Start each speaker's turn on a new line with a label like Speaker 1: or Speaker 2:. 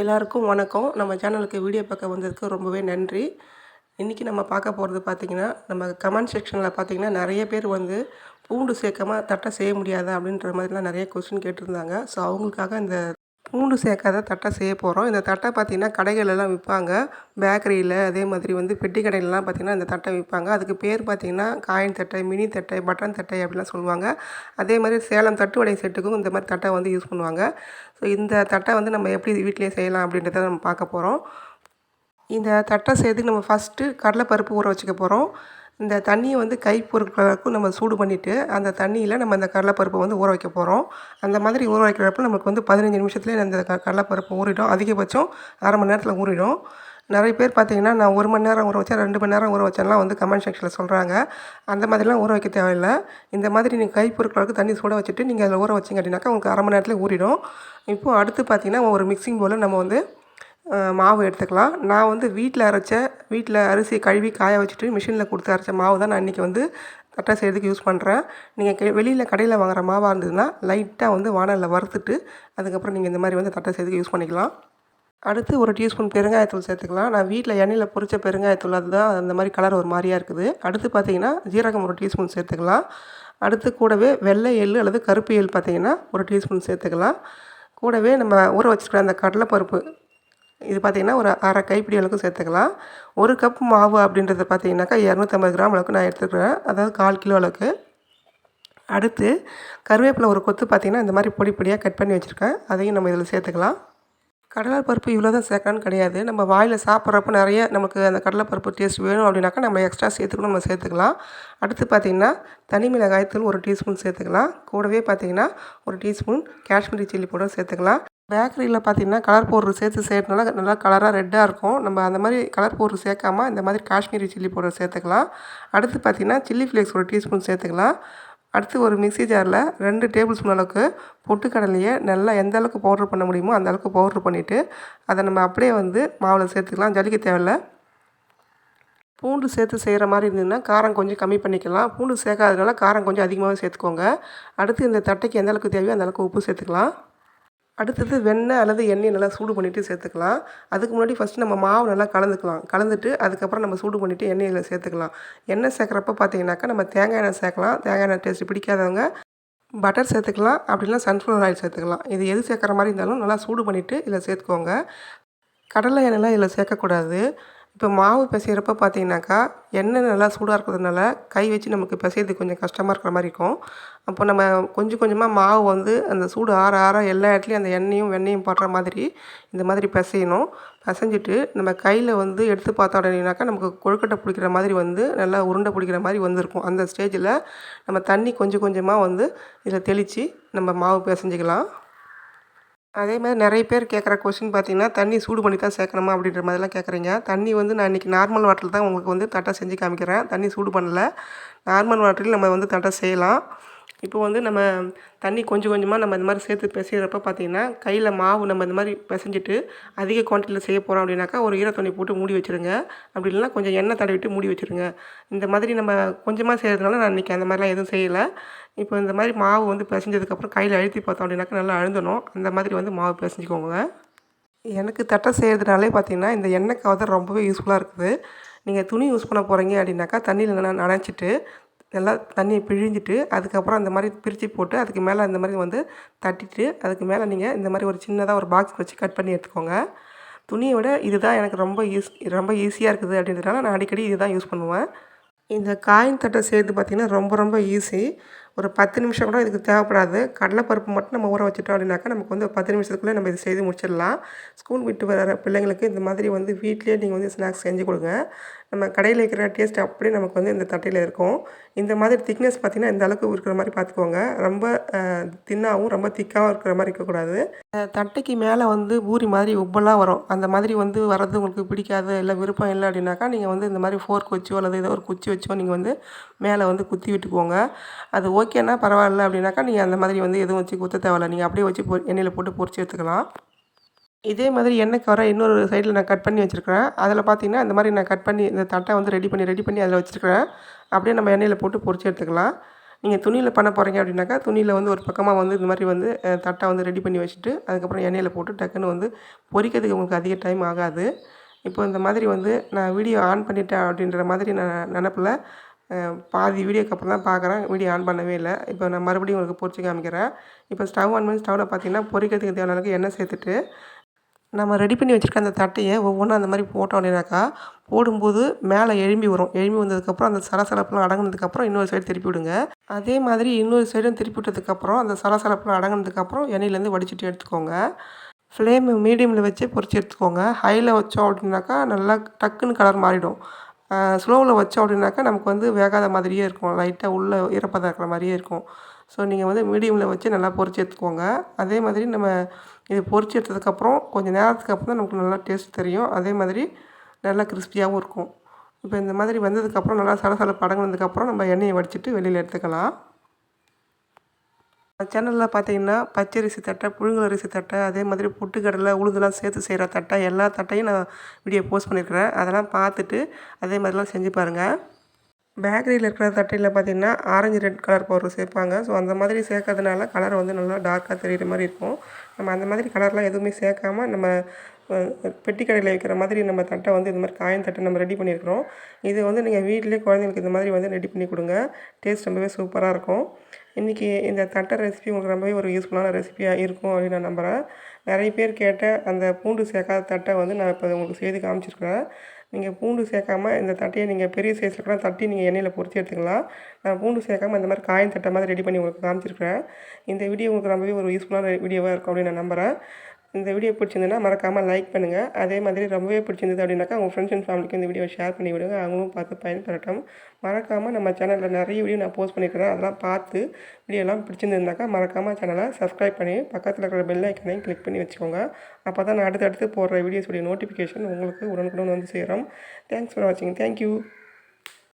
Speaker 1: எல்லாருக்கும் வணக்கம். நம்ம சேனலுக்கு வீடியோ பார்க்க வந்ததுக்கு ரொம்பவே நன்றி. இன்றைக்கி நம்ம பார்க்க போகிறது பார்த்திங்கன்னா நம்ம கமெண்ட் செக்ஷனில் பார்த்திங்கன்னா நிறைய பேர் வந்து பூண்டு சேர்க்கமாக தட்டை செய்ய முடியாதா அப்படின்ற மாதிரிலாம் நிறைய கொஸ்டின் கேட்டிருந்தாங்க. ஸோ அவங்களுக்காக இந்த பூண்டு சேர்க்காத தட்டை செய்ய போகிறோம் இந்த தட்டை பார்த்திங்கன்னா கடைகளெல்லாம் விற்பாங்க பேக்கரியில் அதே மாதிரி வந்து பெட்டி கடையிலலாம் பார்த்திங்கன்னா இந்த தட்டை விற்பாங்க அதுக்கு பேர் பார்த்திங்கன்னா காயின் தட்டை மினி தட்டை பட்டன் தட்டை அப்படிலாம் சொல்லுவாங்க. அதே மாதிரி சேலம் தட்டு வடை செட்டுக்கும் இந்த மாதிரி தட்டை வந்து யூஸ் பண்ணுவாங்க. ஸோ இந்த தட்டை வந்து நம்ம எப்படி வீட்டிலேயே செய்யலாம் அப்படின்றத நம்ம பார்க்க போகிறோம் இந்த தட்டை செய்து நம்ம ஃபஸ்ட்டு கடலைப்பருப்பு ஊற வச்சுக்க போகிறோம் இந்த தண்ணியை வந்து கை பொருட்களுக்கும் நம்ம சூடு பண்ணிவிட்டு அந்த தண்ணியில் நம்ம அந்த கடலைப்பருப்பை வந்து ஊற வைக்க போகிறோம் அந்த மாதிரி ஊற வைக்கிறப்ப நமக்கு வந்து பதினஞ்சு நிமிஷத்துலேயே அந்த க கடலைப்பருப்பு ஊறிடும். அதிகபட்சம் அரை மணி நேரத்தில் ஊறிடும். நிறைய பேர் பார்த்தீங்கன்னா நான் ஒரு மணி நேரம் ஊற வச்சேன் ரெண்டு மணி நேரம் ஊற வச்சேன்லாம் வந்து கமெண்ட் செக்ஷனில் சொல்கிறாங்க அந்த மாதிரிலாம் ஊற வைக்க தேவையில்லை. இந்த மாதிரி நீங்கள் கை பொருட்களுக்கு தண்ணி சூட வச்சுட்டு நீங்கள் அதில் ஊற வச்சிங்க அப்படின்னாக்கா உங்களுக்கு அரை மணி நேரத்தில் ஊறிடும். இப்போது அடுத்து பார்த்தீங்கன்னா ஒரு மிக்சிங் போல் நம்ம வந்து மாவு எடுத்துக்கலாம். நான் வந்து வீட்டில் அரைச்ச வீட்டில் அரிசி கழுவி காய வச்சுட்டு மிஷினில் கொடுத்து அரைச்ச மாவு தான் நான் இன்றைக்கி வந்து தட்டை செய்கிறதுக்கு யூஸ் பண்ணுறேன் நீங்கள் கெ வெளியில் கடையில் வாங்குற மாவாக இருந்ததுன்னா லைட்டாக வந்து வானலில் வறுத்துட்டு அதுக்கப்புறம் நீங்கள் இந்த மாதிரி வந்து தட்டை செய்கிறதுக்கு யூஸ் பண்ணிக்கலாம். அடுத்து ஒரு டீஸ்பூன் பெருங்காயத்தூள் சேர்த்துக்கலாம். நான் வீட்டில் எண்ணெயில் பொரிச்ச பெருங்காயத்தூள் அதுதான் அந்த மாதிரி கலர் ஒரு மாதிரியாக இருக்குது. அடுத்து பார்த்தீங்கன்னா ஜீரகம் ஒரு டீஸ்பூன் சேர்த்துக்கலாம். அடுத்து கூடவே வெள்ளை எள் அல்லது கருப்பு எள் பார்த்திங்கன்னா ஒரு டீஸ்பூன் சேர்த்துக்கலாம். கூடவே நம்ம ஊற வச்சுருக்கிற அந்த கடலைப்பருப்பு இது பார்த்திங்கன்னா ஒரு அரை கைப்பிடி அளவுக்கு சேர்த்துக்கலாம். ஒரு கப் மாவு அப்படின்றது பார்த்திங்கனாக்கா இரநூத்தம்பது கிராம் அளவுக்கு நான் எடுத்துக்கிறேன். அதாவது கால் கிலோ அளவுக்கு. அடுத்து கருவேப்பிலை ஒரு கொத்து பார்த்திங்கன்னா இந்த மாதிரி பொடி பொடியாக கட் பண்ணி வச்சுருக்கேன். அதையும் நம்ம இதில் சேர்த்துக்கலாம். கடலைப்பருப்பு இவ்வளோ தான் சேர்க்கணும்னு கிடையாது. நம்ம வாயில் சாப்பிட்றப்ப நிறைய நமக்கு அந்த கடலைப்பருப்பு டேஸ்ட் வேணும் அப்படின்னாக்கா நம்ம எக்ஸ்ட்ரா சேர்த்துக்கணும் நம்ம சேர்த்துக்கலாம். அடுத்து பார்த்திங்கன்னா தனி மிளகாய்த்தூள் ஒரு டீஸ்பூன் சேர்த்துக்கலாம். கூடவே பார்த்திங்கன்னா ஒரு டீஸ்பூன் காஷ்மீரி சில்லி பவுடர் சேர்த்துக்கலாம். பேக்கரியில் பார்த்திங்கன்னா கலர் பவுடர் சேர்த்து செய்கிறதுனால நல்லா கலராக ரெட்டாக இருக்கும். நம்ம அந்த மாதிரி கலர் பவுடர் சேர்க்காம இந்த மாதிரி காஷ்மீரி சில்லி பவுடர் சேர்த்துக்கலாம். அடுத்து பார்த்திங்கன்னா சில்லி ஃப்ளேக்ஸ் ஒரு டீஸ்பூன் சேர்த்துக்கலாம். அடுத்து ஒரு மிக்ஸி ஜாரில் ரெண்டு டேபிள் ஸ்பூன் அளவுக்கு பொட்டுக்கடலையை நல்லா எந்த அளவுக்கு பவுட்ரு பண்ண முடியுமோ அந்த அளவுக்கு பவுட்ரு பண்ணிவிட்டு அதை நம்ம அப்படியே வந்து மாவில் சேர்த்துக்கலாம். ஜலிக்க தேவையில்ல. பூண்டு சேர்த்து செய்கிற மாதிரி இருந்ததுன்னா காரம் கொஞ்சம் கம்மி பண்ணிக்கலாம். பூண்டு சேர்க்காததுனால காரம் கொஞ்சம் அதிகமாகவே சேர்த்துக்கோங்க. அடுத்து இந்த தட்டைக்கு எந்த அளவுக்கு தேவையோ அந்த அளவுக்கு உப்பு சேர்த்துக்கலாம். அடுத்தது வெண்ணெய் அல்லது எண்ணெய் நல்லா சூடு பண்ணிவிட்டு சேர்த்துக்கலாம். அதுக்கு முன்னாடி ஃபஸ்ட்டு நம்ம மாவு நல்லா கலந்துக்கலாம். கலந்துட்டு அதுக்கப்புறம் நம்ம சூடு பண்ணிவிட்டு எண்ணெயில் சேர்த்துக்கலாம். எண்ணெய் சேர்க்குறப்ப பார்த்தீங்கன்னாக்கா நம்ம தேங்காய் எண்ணெய் சேர்க்கலாம். தேங்காய் எண்ணெய் டேஸ்ட்டு பிடிக்காதவங்க பட்டர் சேர்த்துக்கலாம். அப்படிலாம் சன்ஃப்ளவர் ஆயில் சேர்த்துக்கலாம். இது எது சேர்க்குற மாதிரி இருந்தாலும் நல்லா சூடு பண்ணிவிட்டு இதில் சேர்த்துக்கோங்க. கடலை எண்ணெய்லாம் இதில் சேர்க்கக்கூடாது. இப்போ மாவு பிசைகிறப்ப பார்த்தீங்கன்னாக்கா எண்ணெய் நல்லா சூடாக இருக்கிறதுனால கை வச்சு நமக்கு பிசைறது கொஞ்சம் கஷ்டமாக இருக்கிற மாதிரி இருக்கும். அப்போ நம்ம கொஞ்சம் கொஞ்சமாக மாவு வந்து அந்த சூடு ஆற ஆற எல்லா இடத்துலையும் அந்த எண்ணெயும் வெண்ணெயும் படுற மாதிரி இந்த மாதிரி பிசையணும். பிசைஞ்சிட்டு நம்ம கையில் வந்து எடுத்து பார்த்தோம் அப்படின்னாக்கா நமக்கு கொழுக்கட்டை பிடிக்கிற மாதிரி வந்து நல்லா உருண்டை பிடிக்கிற மாதிரி வந்திருக்கும். அந்த ஸ்டேஜில் நம்ம தண்ணி கொஞ்சம் கொஞ்சமாக வந்து இதில் தெளித்து நம்ம மாவு பிசைஞ்சிக்கலாம். அதே மாதிரி நிறைய பேர் கேட்குற கொஷின் பார்த்தீங்கன்னா தண்ணி சூடு பண்ணி தான் சேர்க்கணுமா அப்படின்ற மாதிரிலாம் கேட்குறீங்க. தண்ணி வந்து நான் இன்றைக்கி நார்மல் வாட்டரில் தான் உங்களுக்கு வந்து தட்டை செஞ்சு காமிக்கிறேன். தண்ணி சூடு பண்ணல. நார்மல் வாட்டரில் நம்ம வந்து தட்டை செய்யலாம். இப்போ வந்து நம்ம தண்ணி கொஞ்சம் கொஞ்சமாக நம்ம இந்த மாதிரி சேர்த்து பிசைகிறப்ப பார்த்திங்கன்னா கையில் மாவு நம்ம இந்த மாதிரி பிசைஞ்சிட்டு அதிக குவான்டிட்டியில் செய்ய போகிறோம் அப்படின்னாக்கா ஒரு ஈரத்துணி போட்டு மூடி வச்சுருங்க. அப்படி இல்லைனா கொஞ்சம் எண்ணெய் தடவிட்டு மூடி வச்சுருங்க. இந்த மாதிரி நம்ம கொஞ்சமாக செய்கிறதுனால நான் இன்றைக்கி அந்த மாதிரிலாம் எதுவும் செய்யலை. இப்போ இந்த மாதிரி மாவு வந்து பிசைஞ்சதுக்கப்புறம் கையில் அழுத்தி பார்த்தோம் அப்படின்னாக்கா நல்லா அழுந்தணும். அந்த மாதிரி வந்து மாவு பிசைஞ்சிக்கோங்க. எனக்கு தட்டை செய்கிறதுனாலே பார்த்திங்கன்னா இந்த எண்ணெய் கவர் ரொம்பவே யூஸ்ஃபுல்லாக இருக்குது. நீங்கள் துணி யூஸ் பண்ண போகிறீங்க அப்படின்னாக்கா தண்ணியில் நனைச்சிட்டு நல்லா தண்ணியை பிழிஞ்சிட்டு அதுக்கப்புறம் அந்த மாதிரி பிரித்து போட்டு அதுக்கு மேலே அந்த மாதிரி வந்து தட்டிட்டு அதுக்கு மேலே நீங்கள் இந்த மாதிரி ஒரு சின்னதாக ஒரு பாக்ஸ் வச்சு கட் பண்ணி எடுத்துக்கோங்க. துணியை விட இதுதான் எனக்கு ரொம்ப யூஸ் ரொம்ப ஈஸியாக இருக்குது அப்படின்றதுனால நான் அடிக்கடி இதுதான் யூஸ் பண்ணுவேன். இந்த காயின் தட்டை செய்கிறது பார்த்திங்கன்னா ரொம்ப ரொம்ப ஈஸி ஒரு பத்து நிமிஷம் கூட இதுக்கு தேவைப்படாது. கடலைப்பருப்பு மட்டும் நம்ம ஊற வச்சுட்டோம் அப்படின்னாக்கா நமக்கு வந்து ஒரு பத்து நிமிஷத்துக்குள்ளே நம்ம இது செய்து முடிச்சிடலாம். ஸ்கூல் விட்டு வர பிள்ளைங்களுக்கு இந்த மாதிரி வந்து வீட்லேயே நீங்கள் வந்து ஸ்நாக்ஸ் செஞ்சு கொடுங்க. நம்ம கடையில் இருக்கிற டேஸ்ட் அப்படியே நமக்கு வந்து இந்த தட்டையில் இருக்கும். இந்த மாதிரி திக்னஸ் பார்த்திங்கன்னா இந்த அளவுக்கு இருக்கிற மாதிரி பார்த்துக்கோங்க ரொம்ப தின்னாகவும் ரொம்ப திக்காகவும் இருக்கிற மாதிரி இருக்கக்கூடாது. தட்டைக்கு மேலே வந்து பூரி மாதிரி உப்பெல்லாம் வரும். அந்த மாதிரி வந்து வர்றது உங்களுக்கு பிடிக்காது இல்லை விருப்பம் இல்லை அப்படின்னாக்கா நீங்கள் வந்து இந்த மாதிரி ஃபோர்க் வச்சோ அல்லது ஏதோ ஒரு குச்சி வச்சோ நீங்கள் வந்து மேலே வந்து குத்தி விட்டுக்கோங்க. அது ஓகேன்னா பரவாயில்ல அப்படின்னாக்கா நீங்கள் அந்த மாதிரி வந்து எதுவும் வச்சு குத்த தேவையில்ல. நீங்கள் அப்படியே வச்சு பொ எண்ணெயில் போட்டு பொறிச்சு எடுத்துக்கலாம். இதே மாதிரி எண்ணெய் கவரை இன்னொரு சைடில் நான் கட் பண்ணி வச்சுருக்கிறேன். அதில் பார்த்தீங்கன்னா இந்த மாதிரி நான் கட் பண்ணி இந்த தட்டை வந்து ரெடி பண்ணி ரெடி பண்ணி அதில் வச்சுருக்கிறேன். அப்படியே நம்ம எண்ணெயில் போட்டு பொறிச்சு எடுத்துக்கலாம். நீங்கள் துணியில் பண்ண போகிறீங்க அப்படின்னாக்கா துணியில் வந்து ஒரு பக்கமாக வந்து இந்த மாதிரி வந்து தட்டை வந்து ரெடி பண்ணி வச்சுட்டு அதுக்கப்புறம் எண்ணெயில் போட்டு டக்குன்னு வந்து பொரிக்கிறதுக்கு உங்களுக்கு அதிக டைம் ஆகாது. இப்போ இந்த மாதிரி வந்து நான் வீடியோ ஆன் பண்ணிட்டேன் அப்படின்ற மாதிரி நான் நினப்பில் பாதி வீடியோக்கு அப்புறம் தான் பார்க்குறேன் வீடியோ ஆன் பண்ணவே இல்லை. இப்போ நான் மறுபடியும் உங்களுக்கு பொரிச்சு காமிக்கிறேன். இப்போ ஸ்டவ் ஆன் பண்ணி ஸ்டவ்வில் பார்த்தீங்கன்னா பொறிக்கிறதுக்கு தேவையான அளவுக்கு எண்ணெய் சேர்த்துட்டு நம்ம ரெடி பண்ணி வச்சுருக்க அந்த தட்டையை ஒவ்வொன்றும் அந்த மாதிரி போட்டோம் அப்படின்னாக்கா போடும்போது மேலே எழும்பி வரும். எழும்பி வந்ததுக்கப்புறம் அந்த சலசலப்புலாம் அடங்கினதுக்கப்புறம் இன்னொரு சைடு திருப்பி விடுங்க. அதே மாதிரி இன்னொரு சைடும் திருப்பி விட்டதுக்கப்புறம் அந்த சலசலப்புலாம் அடங்கினதுக்கப்புறம் எண்ணெயிலேருந்து வடிச்சிட்டு எடுத்துக்கோங்க. ஃப்ளேம் மீடியமில் வச்சு பொறிச்சு எடுத்துக்கோங்க. ஹையில் வச்சோம் அப்படின்னாக்கா நல்லா டக்குன்னு கலர் மாறிடும். ஸ்லோவில் வச்சோம் அப்படின்னாக்கா நமக்கு வந்து வேகாத மாதிரியே இருக்கும். லைட்டாக உள்ளே ஈரப்பதம் இருக்கிற மாதிரியே இருக்கும். ஸோ நீங்கள் வந்து மீடியமில் வச்சு நல்லா பொறிச்சு எடுத்துக்கோங்க. அதே மாதிரி நம்ம இது பொறிச்சு எடுத்ததுக்கப்புறம் கொஞ்சம் நேரத்துக்கு அப்புறம் தான் நமக்கு நல்லா டேஸ்ட் தெரியும். அதே மாதிரி நல்லா கிறிஸ்பியாகவும் இருக்கும். இப்போ இந்த மாதிரி வந்ததுக்கப்புறம் நல்லா சலசல படங்குனதுக்கப்புறம் நம்ம எண்ணெயை வடிச்சிட்டு வெளியில் எடுத்துக்கலாம். சேனலில் பார்த்தீங்கன்னா பச்சரிசி தட்டை புழுங்கல் அரிசி தட்டை அதே மாதிரி பொட்டுக்கடலை உளுந்தெல்லாம் சேர்த்து செய்கிற தட்டை எல்லா தட்டையும் நான் வீடியோ போஸ்ட் பண்ணியிருக்கிறேன் அதெல்லாம் பார்த்துட்டு அதே மாதிரிலாம் செஞ்சு பாருங்கள் பேக்கரியில் இருக்கிற தட்டையில் பார்த்தீங்கன்னா ஆரஞ்சு ரெட் கலர் பவுடர் சேர்ப்பாங்க. ஸோ அந்த மாதிரி சேர்க்கறதுனால கலர் வந்து நல்லா டார்க்காக தெரியுற மாதிரி இருக்கும். நம்ம அந்த மாதிரி கலர்லாம் எதுவுமே சேர்க்காம நம்ம பெட்டி கடையில் வைக்கிற மாதிரி நம்ம தட்டை வந்து இந்த மாதிரி காயின் தட்டை நம்ம ரெடி பண்ணியிருக்கிறோம் இது வந்து நீங்கள் வீட்டிலே குழந்தைங்களுக்கு இந்த மாதிரி வந்து ரெடி பண்ணி கொடுங்க. டேஸ்ட் ரொம்பவே சூப்பராக இருக்கும். இன்றைக்கி இந்த தட்டை ரெசிபி உங்களுக்கு ரொம்பவே ஒரு யூஸ்ஃபுல்லான ரெசிபியாக இருக்கும் அப்படின்னு நான் நம்புகிறேன் நிறைய பேர் கேட்ட அந்த பூண்டு சேர்க்காத தட்டை வந்து நான் இப்போ உங்களுக்கு செய்து காமிச்சிருக்கிறேன். நீங்கள் பூண்டு சேர்க்காம இந்த தட்டையை நீங்கள் பெரிய சைஸில் கூட தட்டி நீங்கள் எண்ணெயில் பொரிச்சு எடுத்துக்கலாம். நான் பூண்டு சேர்க்காம இந்த மாதிரி காயின் தட்டை மாதிரி ரெடி பண்ணி உங்களுக்கு காமிச்சிருக்கிறேன். இந்த வீடியோ உங்களுக்கு ரொம்பவே ஒரு யூஸ்ஃபுல்லான வீடியோவாக இருக்கும் அப்படின்னு நான் நம்புகிறேன் இந்த வீடியோ பிடிச்சிருந்ததுன்னா மறக்காமல் லைக் பண்ணுங்கள் அதே மாதிரி ரொம்பவே பிடிச்சிருந்தது அப்படின்னாக்கா உங்கள் ஃப்ரெண்ட்ஸ் அண்ட் ஃபேமிலிக்கு இந்த வீடியோ ஷேர் பண்ணி விடுங்க. அவங்களும் பார்த்து பயன்பெறட்டும். மறக்காமல் நம்ம சேனலில் நிறைய வீடியோ நான் போஸ்ட் பண்ணியிருக்கிறேன் அதெல்லாம் பார்த்து வீடியோலாம் பிடிச்சிருந்ததுனாக்கா மறக்காமல் சேனலை சப்ஸ்கிரைப் பண்ணி பக்கத்தில் இருக்கிற பெல் ஐக்கனையும் கிளிக் பண்ணி வச்சுக்கோங்க. அப்போ தான் நான் அடுத்தடுத்து போடுற வீடியோஸுடைய நோட்டிஃபிகேஷன் உங்களுக்கு உடனுக்குடன் வந்து சேரும். தேங்க்ஸ் ஃபார் வாட்சிங் தேங்க்யூ